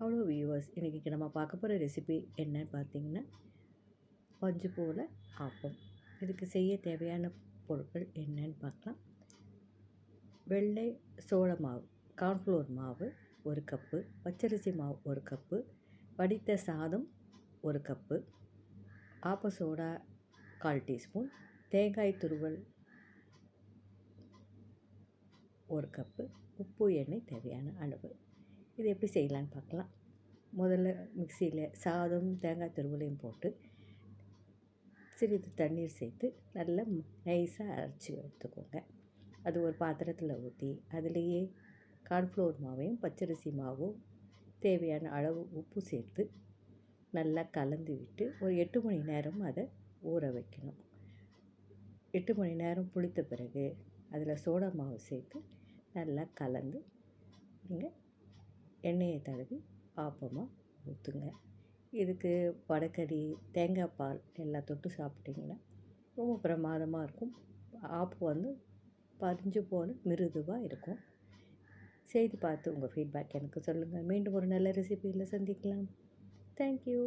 அவ்வளோ வியூவர்ஸ் இன்றைக்கி நம்ம பார்க்க போகிற ரெசிபி என்னன்னு பார்த்தீங்கன்னா பஞ்சு போல் ஆப்பம். இதுக்கு செய்ய தேவையான பொருட்கள் என்னன்னு பார்க்கலாம். வெள்ளை சோள மாவு கார்ன்ஃப்ளோர் மாவு ஒரு கப்பு பச்சரிசி மாவு ஒரு கப்பு வடித்த சாதம் ஒரு கப்பு ஆப்ப சோடா கால் டீஸ்பூன் தேங்காய் துருவல் ஒரு கப்பு உப்பு எண்ணெய் தேவையான அளவு. இது எப்படி செய்யலான்னு பார்க்கலாம். முதல்ல மிக்சியில் சாதம் தேங்காய் துருவலையும் போட்டு சிறிது தண்ணீர் சேர்த்து நல்லா நைஸாக அரைச்சி எடுத்துக்கோங்க. அது ஒரு பாத்திரத்தில் ஊற்றி அதுலேயே கார்ன்ஃப்ளோர் மாவையும் பச்சரிசி மாவும் தேவையான அளவு உப்பு சேர்த்து நல்லா கலந்து விட்டு ஒரு எட்டு மணி நேரம் அதை ஊற வைக்கணும். எட்டு மணி நேரம் புளித்த பிறகு அதில் சோடா மாவு சேர்த்து நல்லா கலந்து நீங்கள் எண்ணெயை தடவி ஆப்பமாக ஊற்றுங்க இதுக்கு வடக்கறி தேங்காய் பால் எல்லாம் தொட்டு சாப்பிட்டிங்கன்னா ரொம்ப பிரமாதமாக இருக்கும். ஆப்பம் வந்து பறிஞ்சு போல் மிருதுவாக இருக்கும். செய்து பார்த்து உங்கள் ஃபீட்பேக் எனக்கு சொல்லுங்கள் மீண்டும் ஒரு நல்ல ரெசிபியில் சந்திக்கலாம். தேங்க்யூ